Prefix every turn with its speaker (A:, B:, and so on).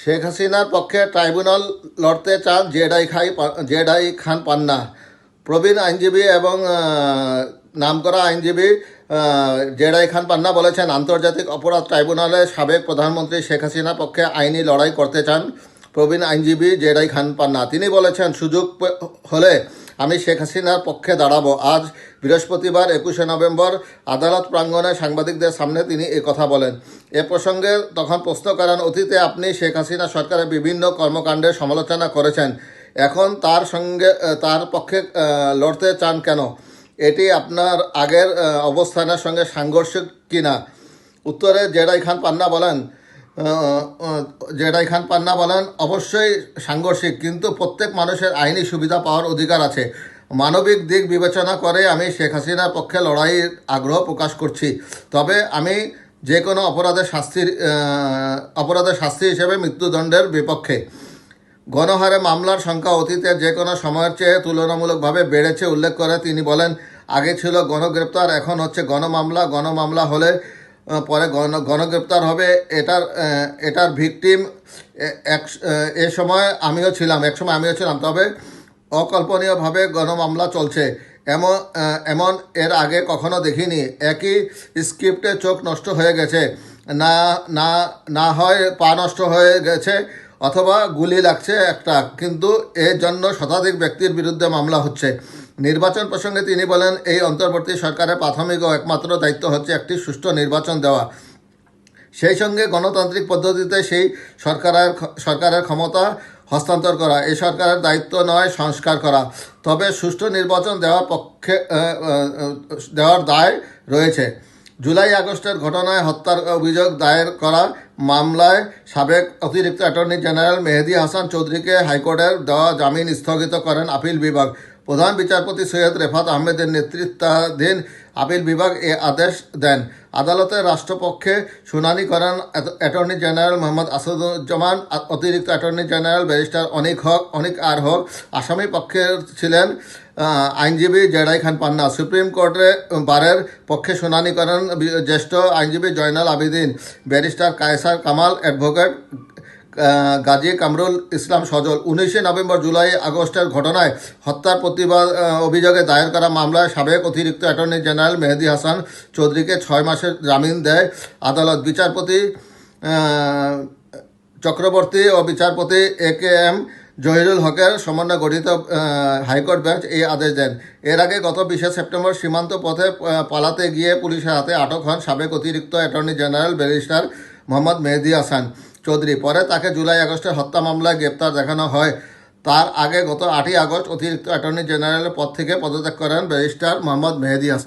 A: শেখ হাসিনার পক্ষে ট্রাইব্যুনাল লড়তে চান জেডাই খাই জেডাই খান পান্না। প্রবীণ আইনজীবী এবং নামকরা আইনজীবী জেডাই খান পান্না বলেছেন, আন্তর্জাতিক অপরাধ ট্রাইব্যুনালে সাবেক প্রধানমন্ত্রী শেখ হাসিনার পক্ষে আইনি লড়াই করতে চান প্রবীণ আইনজীবী জেডাই খান পান্না। তিনি বলেছেন, সুযোগ হলে আমি শেখ হাসিনার পক্ষে দাঁড়াবো। আজ বৃহস্পতিবার, একুশে নভেম্বর, আদালত প্রাঙ্গণে সাংবাদিকদের সামনে তিনি কথা বলেন। এ প্রসঙ্গে তখন প্রশ্ন করেন, অতীতে আপনি শেখ হাসিনা সরকারের বিভিন্ন কর্মকাণ্ডের সমালোচনা করেছেন। এখন তার সঙ্গে, তার পক্ষে লড়তে চান কেন? এটি আপনার আগের অবস্থানের সঙ্গে সাংঘর্ষিক কিনা? উত্তরে জেডাই খান পান্না বলেন আহ, আহ, জেডাই খান পান্না বলেন অবশ্যই সাংঘর্ষিক কিন্তু প্রত্যেক মানুষের আইনি সুবিধা পাওয়ার অধিকার আছে। মানবিক দিক বিবেচনা করে আমি শেখ হাসিনার পক্ষে লড়াইয়ের আগ্রহ প্রকাশ করছি। তবে আমি যে কোনো অপরাধের শাস্তির অপরাধের শাস্তি হিসেবে মৃত্যুদণ্ডের বিপক্ষে। গণহারে মামলার সংখ্যা অতীতে যে কোনো সময়ের চেয়ে তুলনামূলকভাবে বেড়েছে উল্লেখ করে তিনি বলেন আগে ছিল গণগ্রেপ্তার এখন হচ্ছে গণমামলা। গণমামলা হলে পরে গণ গণগ্রেপ্তার হবে, এটার এটার ভিকটিম এক, এ সময় আমিও ছিলাম, এক সময় আমিও ছিলাম, তবে অকল্পনীয়ভাবে গণমামলা চলছে। এমন এমন এর আগে কখনো দেখিনি, একই স্ক্রিপ্টে চোখ নষ্ট হয়ে গেছে। না না না হয় পা নষ্ট হয়ে গেছে, অথবা গুলি লাগছে একটা, কিন্তু এর জন্য শতাধিক ব্যক্তির বিরুদ্ধে মামলা হচ্ছে। নির্বাচন প্রসঙ্গে তিনি বলেন, এই অন্তর্বর্তী সরকারের প্রাথমিক ও একমাত্র দায়িত্ব হচ্ছে একটি সুষ্ঠু নির্বাচন দেওয়া। সেই সঙ্গে গণতান্ত্রিক পদ্ধতিতে সেই সরকারের সরকারের ক্ষমতা হস্তান্তর করা এই সরকারের দায়িত্ব নয় সংস্কার করা। তবে সুষ্ঠু নির্বাচন দেওয়ার পক্ষে দেওয়ার দায় রয়েছে। জুলাই আগস্টের ঘটনায় হত্যার অভিযোগ দায়ের করা মামলায় সাবেক অতিরিক্ত অ্যাটর্নি জেনারেল মেহেদি হাসান চৌধুরীকে হাইকোর্টের দেওয়া জামিন স্থগিত করেন আপিল বিভাগ। প্রধান বিচারপতি সৈয়দ রেফাত আহমেদের নেতৃত্বাধীন আপিল বিভাগ এ আদেশ দেন। আদালতে রাষ্ট্রপক্ষে শুনানি করেন অ্যাটর্নি জেনারেল মোহাম্মদ আসাদুজ্জামান অতিরিক্ত attorney general barrister Anik Haque, Anik আর হক, আসামি পক্ষে ছিলেন আইনজীবী জেডাই খান পান্না। সুপ্রিম কোর্টে বারের পক্ষে শুনানি করেন জ্যেষ্ঠ আইনজীবী জয়নাল আবিদিন। ব্যারিস্টার কায়সার কামাল অ্যাডভোকেট গাজী কামরুল ইসলাম সজল উনিশে নভেম্বর জুলাই আগস্টের ঘটনায় হত্যার প্রতিবাদ অভিযোগে দায়ের করা মামলায় সাবেক অতিরিক্ত অ্যাটর্নি জেনারেল মেহেদি হাসান চৌধুরীকে ছয় মাসের জামিন দেয়। আদালত বিচারপতি চক্রবর্তী ও বিচারপতি এ কে এম জহিরুল হকের সমন্বয়ে গঠিত হাইকোর্ট বেঞ্চ এই আদেশ দেন। এর আগে গত বিশে সেপ্টেম্বর সীমান্ত পথে পালাতে গিয়ে পুলিশের হাতে আটক হন সাবেক অতিরিক্ত attorney general barrister Mohammad Mehedi Hasan. Chowdhury. পরে তাকে জুলাই আগস্টের হত্যা মামলায় গ্রেপ্তার দেখানো হয়। তার আগে গত আটই আগস্ট অতিরিক্ত অ্যাটর্নি জেনারেলের পদ থেকে পদত্যাগ করেন ব্যারিস্টার মোহাম্মদ মেহেদি হাসান।